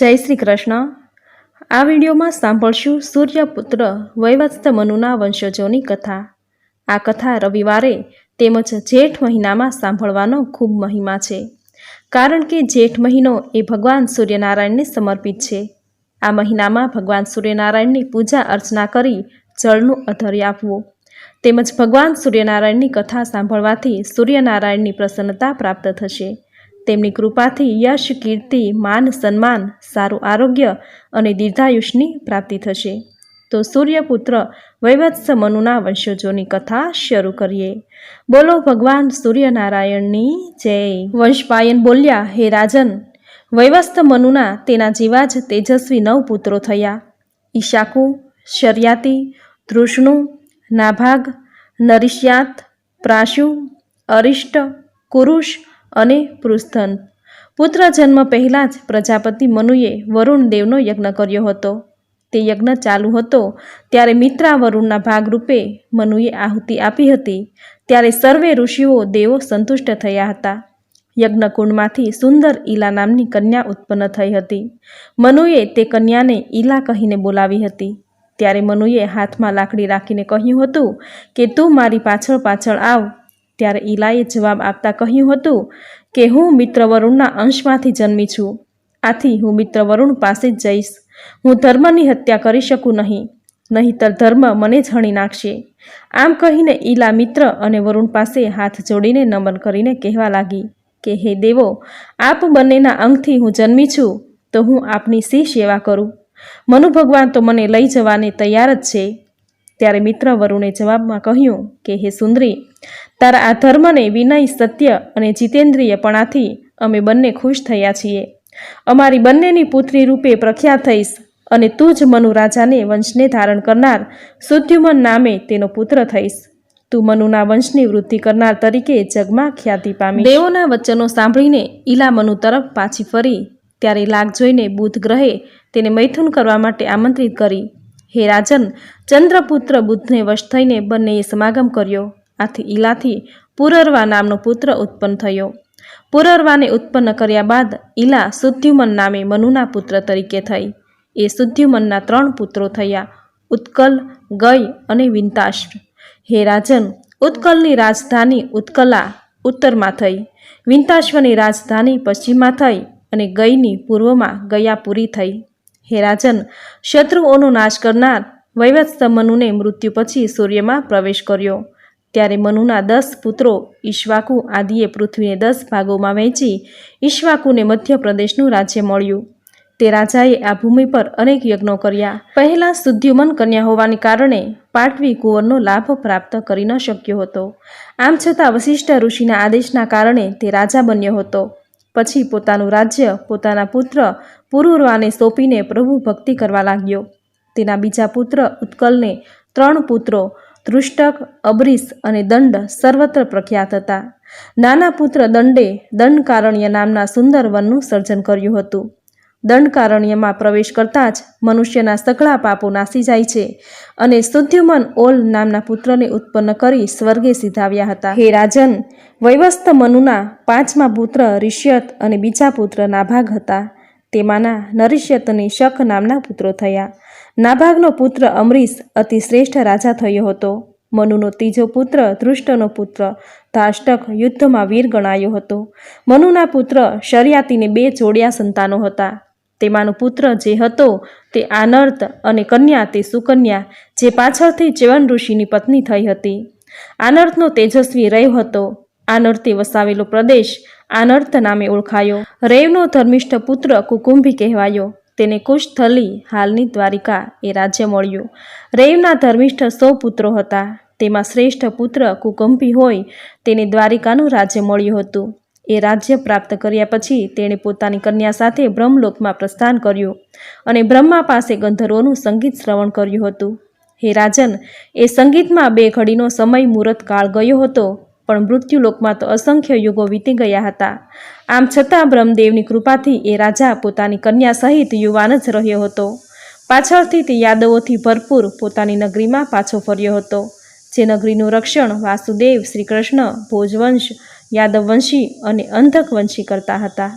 જય શ્રી કૃષ્ણ. આ વિડીયોમાં સાંભળશું સૂર્યપુત્ર વૈવસ્ત મનુના વંશજોની કથા. આ કથા રવિવારે તેમજ જેઠ મહિનામાં સાંભળવાનો ખૂબ મહિમા છે. કારણ કે જેઠ મહિનો એ ભગવાન સૂર્યનારાયણને સમર્પિત છે. આ મહિનામાં ભગવાન સૂર્યનારાયણની પૂજા અર્ચના કરી જળનું અધર્ય આપવું. તેમજ ભગવાન સૂર્યનારાયણની કથા સાંભળવાથી સૂર્યનારાયણની પ્રસન્નતા પ્રાપ્ત થશે. તેમની કૃપાથી યશ, કીર્તિ, માન, સન્માન, સારું આરોગ્ય અને દીર્ઘાયુષની પ્રાપ્તિ થશે. તો સૂર્યપુત્ર વૈવત્સ મનુના વંશજોની કથા શરૂ કરીએ. બોલો ભગવાન સૂર્યનારાયણની જય. વંશપાયન બોલ્યા, હે રાજન, વૈવસ્ત મનુના તેના જેવા જ તેજસ્વી નવ પુત્રો થયા. ઈશાકુ, શર્યાતિ, ધૃષ્ણુ, નાભાગ નરિષ્યાત પ્રાશુ, અરિષ્ટ, કુરુષ અને પૃસ્થન પુત્ર જન્મ પહેલાં જ પ્રજાપતિ મનુએ વરુણ દેવનો યજ્ઞ કર્યો હતો. તે યજ્ઞ ચાલુ હતો ત્યારે મિત્રા વરુણના ભાગરૂપે મનુએ આહુતિ આપી હતી. ત્યારે સર્વે ઋષિઓ દેવો સંતુષ્ટ થયા હતા. યજ્ઞકુંડમાંથી સુંદર ઈલા નામની કન્યા ઉત્પન્ન થઈ હતી. મનુએ તે કન્યાને ઈલા કહીને બોલાવી હતી. ત્યારે મનુએ હાથમાં લાકડી રાખીને કહ્યું હતું કે, તું મારી પાછળ પાછળ આવ. ત્યારે ઈલાએ જવાબ આપતા કહ્યું હતું કે, હું મિત્ર વરુણના અંશમાંથી જન્મી છું. આથી હું મિત્ર વરુણ પાસે જ જઈશ. હું ધર્મની હત્યા કરી શકું નહીં, નહીંતર ધર્મ મને જ હણી નાખશે. આમ કહીને ઈલા મિત્ર અને વરુણ પાસે હાથ જોડીને નમન કરીને કહેવા લાગી કે, હે દેવો, આપ બંનેના અંગથી હું જન્મી છું, તો હું આપની સી સેવા કરું. મનુ ભગવાન તો મને લઈ જવાને તૈયાર જ છે. ત્યારે મિત્ર વરુણે જવાબમાં કહ્યું કે, હે સુંદરી, તારા આ ધર્મને વિનય, સત્ય અને જીતેન્દ્રિયપણાથી અમે બંને ખુશ થયા છીએ. અમારી બંનેની પુત્રી રૂપે પ્રખ્યાત થઈશ અને તું જ મનુ રાજાને વંશને ધારણ કરનાર સુદ્યુમન નામે તેનો પુત્ર થઈશ. તું મનુના વંશની વૃદ્ધિ કરનાર તરીકે જગમાં ખ્યાતિ પામી દેવોના વચનો સાંભળીને ઈલા મનુ તરફ પાછી ફરી, ત્યારે લાગ જોઈને બુધ ગ્રહે તેને મૈથુન કરવા માટે આમંત્રિત કરી. હે રાજન, ચંદ્રપુત્ર બુદ્ધને વશ થઈને બંનેએ સમાગમ કર્યો. આથી ઈલાથી પુરરવા નામનો પુત્ર ઉત્પન્ન થયો. પુરરવાને ઉત્પન્ન કર્યા બાદ ઈલા સુદ્ધ્યુમન નામે મનુના પુત્ર તરીકે થઈ. એ સુદ્ધ્યુમનના ત્રણ પુત્રો થયા, ઉત્કલ, ગય અને વિંતાશ્વ હે રાજન, ઉત્કલની રાજધાની ઉત્કલા ઉત્તરમાં થઈ. વિંતાશ્વની રાજધાની પશ્ચિમમાં થઈ અને ગયની પૂર્વમાં ગયાપુરી થઈ. હે રાજન, શત્રુઓનો નાશ કરનાર વૈવત્સ મનુને મૃત્યુ પછી સૂર્યમાં પ્રવેશ કર્યો. ત્યારે મનુના દસ પુત્રો ઈશ્વાકુ આદિએ પૃથ્વીને દસ ભાગોમાં વહેંચી ઈશ્વાકુને મધ્યપ્રદેશનું રાજ્ય મળ્યું. તે રાજાએ આ ભૂમિ પર અનેક યજ્ઞો કર્યા. પહેલા શુદ્ધ્યુમન કન્યા હોવાને કારણે પાટવી કુંવરનો લાભ પ્રાપ્ત કરી ન શક્યો હતો. આમ છતાં વશિષ્ઠ ઋષિના આદેશના કારણે તે રાજા બન્યો હતો. પછી પોતાનું રાજ્ય, પોતાના પુત્ર, પુરુરવાને સોંપીને પ્રભુ ભક્તિ કરવા લાગ્યો. તેના બીજા પુત્ર ઉત્કલને ત્રણ પુત્રો ધૃષ્ટક અબરીશ અને દંડ સર્વત્ર પ્રખ્યાત હતા. નાના પુત્ર દંડે દંડકારણ્ય નામના સુંદર વનનું સર્જન કર્યું હતું. દંડકારણ્યમાં પ્રવેશ કરતાં જ મનુષ્યના સઘળા પાપો નાસી જાય છે અને સુદ્યુમન ઓલ નામના પુત્રને ઉત્પન્ન કરી સ્વર્ગે સીધાવ્યા હતા. હે રાજન, વૈવસ્ત મનુના પાંચમા પુત્ર રિષ્યત અને બીજા પુત્ર નાભાગ હતા. તેમાંના નરિષ્યતને શક નામના પુત્રો થયા. નાભાગનો પુત્ર અમરીશ અતિ શ્રેષ્ઠ રાજા થયો હતો. મનુનો ત્રીજો પુત્ર ધૃષ્ટનો પુત્ર ધાષ્ટક યુદ્ધમાં વીર ગણાયો હતો. મનુના પુત્ર શર્યાતીને બે જોડિયા સંતાનો હતા. તેમાંનો પુત્ર જે હતો તે આનર્ત અને કન્યા તે સુકન્યા, જે પાછળથી ચ્યવન ઋષિની પત્ની થઈ હતી. આનર્તનો તેજસ્વી રૈવ હતો. આનર્તે વસાવેલો પ્રદેશ આનર્ત નામે ઓળખાયો. રૈવનો ધર્મિષ્ઠ પુત્ર કુકુંભી કહેવાયો. તેને કુશથલી હાલની દ્વારિકા એ રાજ્ય મળ્યું. રૈવના ધર્મિષ્ઠ સો પુત્રો હતા. તેમાં શ્રેષ્ઠ પુત્ર કુકુંભી હોય તેને દ્વારિકાનું રાજ્ય મળ્યું હતું. એ રાજ્ય પ્રાપ્ત કર્યા પછી તેણે પોતાની કન્યા સાથે બ્રહ્મલોકમાં પ્રસ્થાન કર્યું અને બ્રહ્મા પાસે ગંધર્વોનું સંગીત શ્રવણ કર્યું હતું. હે રાજન, એ સંગીતમાં બે ઘડીનો સમય મુહૂર્તકાળ ગયો હતો, પણ મૃત્યુલોકમાં તો અસંખ્ય યુગો વીતી ગયા હતા. આમ છતાં બ્રહ્મદેવની કૃપાથી એ રાજા પોતાની કન્યા સહિત યુવાન જ રહ્યો હતો. પાછળથી તે યાદવોથી ભરપૂર પોતાની નગરીમાં પાછો ફર્યો હતો, જે નગરીનું રક્ષણ વાસુદેવ શ્રીકૃષ્ણ, ભોજવંશ યાદવવંશી અને અંધકવંશી કરતા હતા.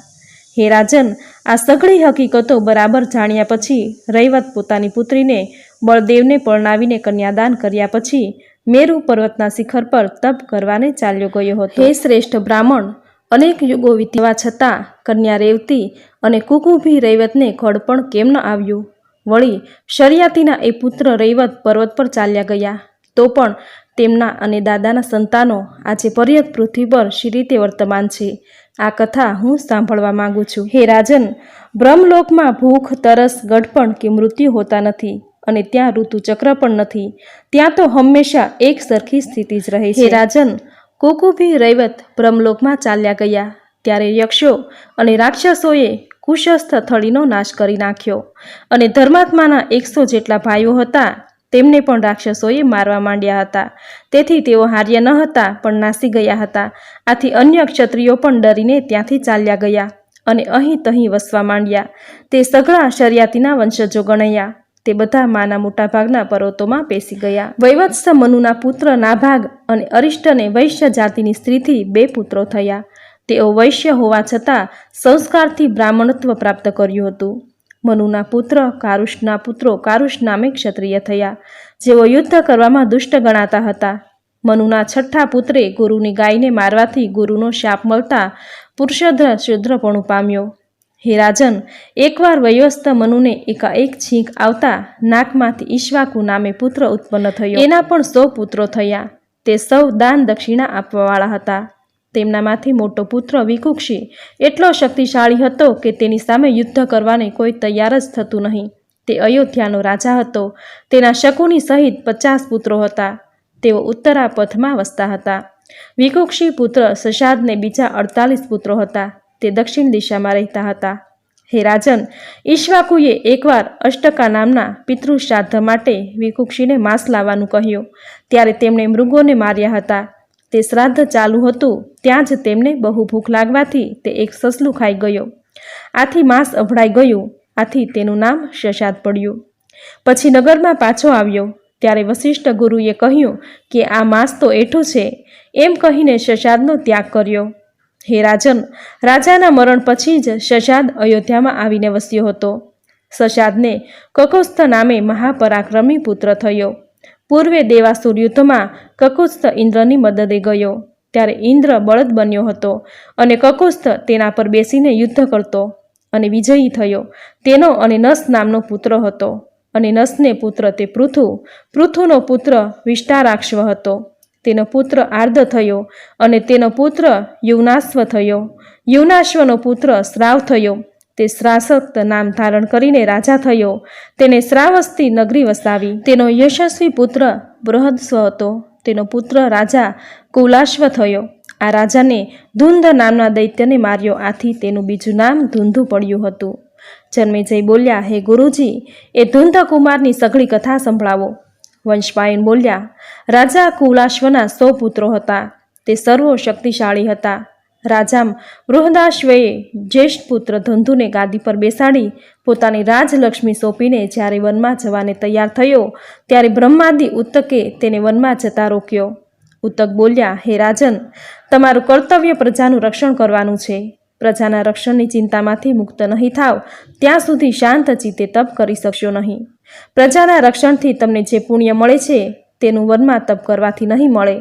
હે રાજન, આ સઘળી હકીકતો બરાબર જાણ્યા પછી રૈવત પોતાની પુત્રીને બળદેવને પરણાવીને કન્યાદાન કર્યા પછી મેરુ પર્વતના શિખર પર તપ કરવાને ચાલ્યો ગયો હતો. હે શ્રેષ્ઠ બ્રાહ્મણ, અનેક યુગો વીતવા છતાં કન્યા રેવતી અને કુકુભી રૈવતને ઘડપણ કેમ ન આવ્યું? વળી શરિયાતીના એ પુત્ર રૈવત પર્વત પર ચાલ્યા ગયા. તો પણ તેમના અને દાદાના સંતાનો આજે પર્યત પૃથ્વી પર શી રીતે વર્તમાન છે? આ કથા હું સાંભળવા માંગુ છું. હે રાજન, બ્રહ્મલોકમાં ભૂખ, તરસ ગઢપણ કે મૃત્યુ હોતા નથી અને ત્યાં ઋતુચક્ર પણ નથી. ત્યાં તો હંમેશા એક સરખી સ્થિતિ જ રહે છે. હે રાજન, કુકુભી રૈવત બ્રહ્મલોકમાં ચાલ્યા ગયા. ત્યારે યક્ષો અને રાક્ષસોએ કુશસ્થ થળીનો નાશ કરી નાખ્યો અને ધર્માત્માના એકસો જેટલા ભાઈઓ હતા તેમને પણ રાક્ષસોએ મારવા માંડ્યા હતા. તેથી તેઓ હાર્ય ન હતા, પણ નાસી ગયા હતા. આથી અન્ય ક્ષત્રિયો પણ ડરીને ત્યાંથી ચાલ્યા ગયા અને અહીં તહીં વસવા માંડ્યા. તે સઘળા શરિયાતીના વંશજો ગણાયા. તે બધા માના મોટાભાગના પર્વતોમાં પેસી ગયા. વૈવત્સ મનુના પુત્ર નાભાગ અને અરિષ્ટને વૈશ્ય જાતિની સ્ત્રીથી બે પુત્રો થયા. તેઓ વૈશ્ય હોવા છતાં સંસ્કારથી બ્રાહ્મણત્વ પ્રાપ્ત કર્યું હતું. મનુના પુત્ર, કારુષના પુત્રો કારુષ નામે ક્ષત્રિય થયા. જેઓ યુદ્ધ કરવામાં દુષ્ટ ગણાતા હતા. મનુના છઠ્ઠા પુત્રે ગુરુની ગાયને મારવાથી ગુરુનો શાપ મળતા પુરુષોધ્ર શુદ્રપણું પામ્યો હે રાજન, એકવાર વયોસ્થ મનુને એકાએક છીંક આવતા નાકમાંથી ઈશ્વાકુ નામે પુત્ર ઉત્પન્ન થયો. એના પણ સો પુત્રો થયા. તે સૌ દાન દક્ષિણા આપવાવાળા હતા. તેમનામાંથી મોટો પુત્ર વિકુક્ષી એટલો શક્તિશાળી હતો કે તેની સામે યુદ્ધ કરવાને કોઈ તૈયાર જ થતું નહીં. તે અયોધ્યાનો રાજા હતો. તેના શકુની સહિત પચાસ પુત્રો હતા. તેઓ ઉત્તરા પથમાં વસતા હતા. વિકુક્ષી પુત્ર સશાદને બીજા અડતાલીસ પુત્રો હતા. તે દક્ષિણ દિશામાં રહેતા હતા. હે રાજન, ઈશ્વાકુએ એકવાર અષ્ટકા નામના પિતૃશ્રાદ્ધ માટે વિકુક્ષીને માંસ લાવવાનું કહ્યું. ત્યારે તેમણે મૃગોને માર્યા હતા. તે શ્રાદ્ધ ચાલુ હતું, ત્યાં જ તેમને બહુ ભૂખ લાગવાથી તે એક સસલું ખાઈ ગયો. આથી માંસ અભડાઈ ગયું, આથી તેનું નામ શશાદ પડ્યું. પછી નગરમાં પાછો આવ્યો. ત્યારે વશિષ્ઠ ગુરુએ કહ્યું કે આ માંસ તો એઠું છે, એમ કહીને શશાદનો ત્યાગ કર્યો. હે રાજન, રાજાના મરણ પછી જ શશાદ અયોધ્યામાં આવીને વસ્યો હતો. શશાદને કકોસ્થ નામે મહાપરાક્રમી પુત્ર થયો. પૂર્વે દેવાસુર યુદ્ધમાં કકુસ્થ ઇન્દ્રની મદદે ગયો. ત્યારે ઇન્દ્ર બળદ બન્યો હતો અને કકુસ્થ તેના પર બેસીને યુદ્ધ કરતો અને વિજયી થયો. તેનો અને નસ નામનો પુત્ર હતો અને નસને પુત્ર તે પૃથુ. પૃથુનો પુત્ર વિષ્ટારાક્ષવ હતો. તેનો પુત્ર આર્ધ થયો અને તેનો પુત્ર યુવનાશ્વ થયો. યુવનાશ્વનો પુત્ર શ્રાવ થયો. તે શ્રાસક્ત નામ ધારણ કરીને રાજા થયો. તેને શ્રાવસ્તી નગરી વસાવી. તેનો યશસ્વી પુત્ર બૃહદસ્વ હતો. તેનો પુત્ર રાજા કુલાશ્વ થયો. આ રાજાને ધુંધ નામના દૈત્યને માર્યો. આથી તેનું બીજું નામ ધુંધુ પડ્યું હતું. જન્મેજય બોલ્યા, હે ગુરુજી, એ ધુંધકુમારની સઘળી કથા સંભળાવો. વંશપાયન બોલ્યા, રાજા કુલાશ્વના સો પુત્રો હતા. તે સર્વો શક્તિશાળી હતા. રાજામ બૃહદાશ્વએ જ્યેષ્ઠ પુત્ર ધંધુને ગાદી પર બેસાડી પોતાની રાજલક્ષ્મી સોંપીને જ્યારે વનમાં જવાને તૈયાર થયો, ત્યારે બ્રહ્માદિ ઉત્તકે તેને વનમાં જતા રોક્યો. ઉત્તક બોલ્યા, હે રાજન, તમારું કર્તવ્ય પ્રજાનું રક્ષણ કરવાનું છે. પ્રજાના રક્ષણની ચિંતામાંથી મુક્ત નહીં થાવ. ત્યાં સુધી શાંત ચિત્તે તપ કરી શકશો નહીં. પ્રજાના રક્ષણથી તમને જે પુણ્ય મળે છે, તેનું વનમાં તપ કરવાથી નહીં મળે.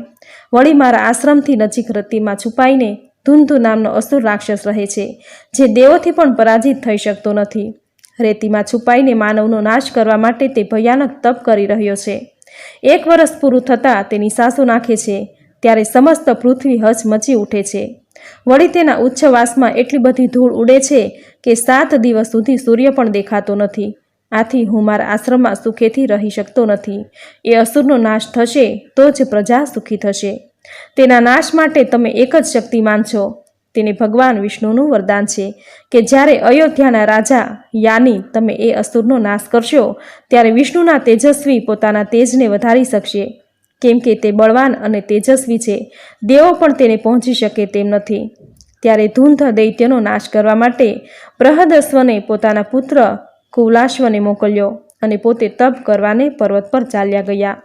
વળી મારા આશ્રમથી નજીક રતિમાં છુપાઈને ધુંધુ નામનો અસુર રાક્ષસ રહે છે, જે દેવોથી પણ પરાજિત થઈ શકતો નથી. રેતીમાં છુપાઈને માનવનો નાશ કરવા માટે તે ભયાનક તપ કરી રહ્યો છે. એક વર્ષ પૂરું થતાં તેની સાસુ નાખે છે, ત્યારે સમસ્ત પૃથ્વી હચમચી ઉઠે છે. વળી તેના ઉચ્છવાસમાં એટલી બધી ધૂળ ઉડે છે કે સાત દિવસ સુધી સૂર્ય પણ દેખાતો નથી. આથી હું મારા આશ્રમમાં સુખેથી રહી શકતો નથી. એ અસુરનો નાશ થશે તો જ પ્રજા સુખી થશે. તેના નાશ માટે તમે એક જ શક્તિમાન છો. તેને ભગવાન વિષ્ણુનું વરદાન છે કે જ્યારે અયોધ્યાના રાજા યાની તમે એ અસુરનો નાશ કરશો, ત્યારે વિષ્ણુના તેજસ્વી પોતાના તેજને વધારી શકશે. કેમ કે તે બળવાન અને તેજસ્વી છે. દેવો પણ તેને પહોંચી શકે તેમ નથી. ત્યારે ધૂંધ દૈત્યનો નાશ કરવા માટે પ્રહદસ્વને પોતાના પુત્ર કુલાશ્વને મોકલ્યો અને પોતે તપ કરવાને પર્વત પર ચાલ્યા ગયા.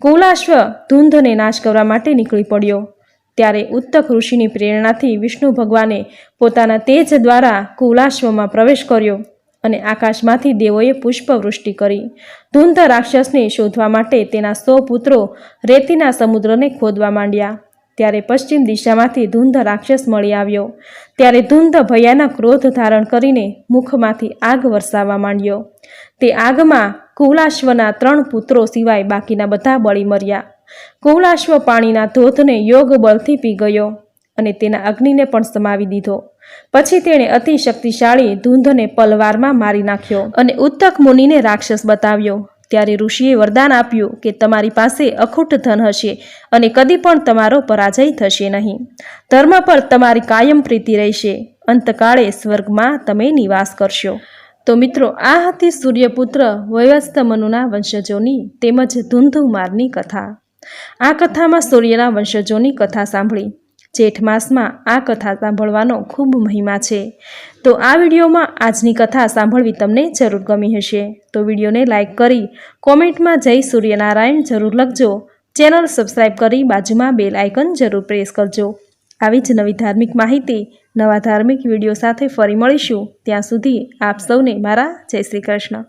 કુલાશ્વ ધૂંધને નાશ કરવા માટે નીકળી પડ્યો. ત્યારે ઉત્તક ઋષિની પ્રેરણાથી વિષ્ણુ ભગવાને પોતાના તેજ દ્વારા કુલાશ્વમાં પ્રવેશ કર્યો અને આકાશમાંથી દેવોએ પુષ્પવૃષ્ટિ કરી. ધૂંધ રાક્ષસને શોધવા માટે તેના સો પુત્રો રેતીના સમુદ્રને ખોદવા માંડ્યા. ત્યારે પશ્ચિમ દિશામાંથી ધૂંધ રાક્ષસ મળી આવ્યો. ત્યારે ધૂંધ ભયાનક ક્રોધ ધારણ કરીને મુખમાંથી આગ વરસાવવા માંડ્યો. તે આગમાં કુલાશ્વના ત્રણ પુત્રો સિવાય બાકીના બધા બળી મર્યા. કુલાશ્વ પાણીના ધોધને યોગ બળથી પી ગયો અને તેના અગ્નિને પણ સમાવી દીધો. પછી તેણે અતિ શક્તિશાળી ધૂંધને પલવારમાં મારી નાખ્યો અને ઉત્તક મુનિને રાક્ષસ બતાવ્યો. ત્યારે ઋષિએ વરદાન આપ્યું કે તમારી પાસે અખૂટ ધન હશે અને કદી પણ તમારો પરાજય થશે નહીં. ધર્મ પર તમારી કાયમ પ્રીતિ રહેશે. અંતકાળે સ્વર્ગમાં તમે નિવાસ કરશો. તો મિત્રો, આ હતી સૂર્યપુત્ર વયસ્ત મનુના વંશજોની તેમજ ધૂંધુમારની કથા. આ કથામાં સૂર્યના વંશજોની કથા સાંભળી. જેઠ માસમાં આ કથા સાંભળવાનો ખૂબ મહિમા છે. તો આ વિડીયોમાં આજની કથા સાંભળવી તમને જરૂર ગમી હશે. તો વિડીયોને લાઇક કરી કોમેન્ટમાં જય સૂર્યનારાયણ જરૂર લખજો. ચેનલ સબસ્ક્રાઈબ કરી બાજુમાં બેલ આઇકન જરૂર પ્રેસ કરજો. આવી જ નવી ધાર્મિક માહિતી, નવા ધાર્મિક વીડિયો સાથે ફરી મળીશું. ત્યાં સુધી આપ સૌને મારા જય શ્રી કૃષ્ણ.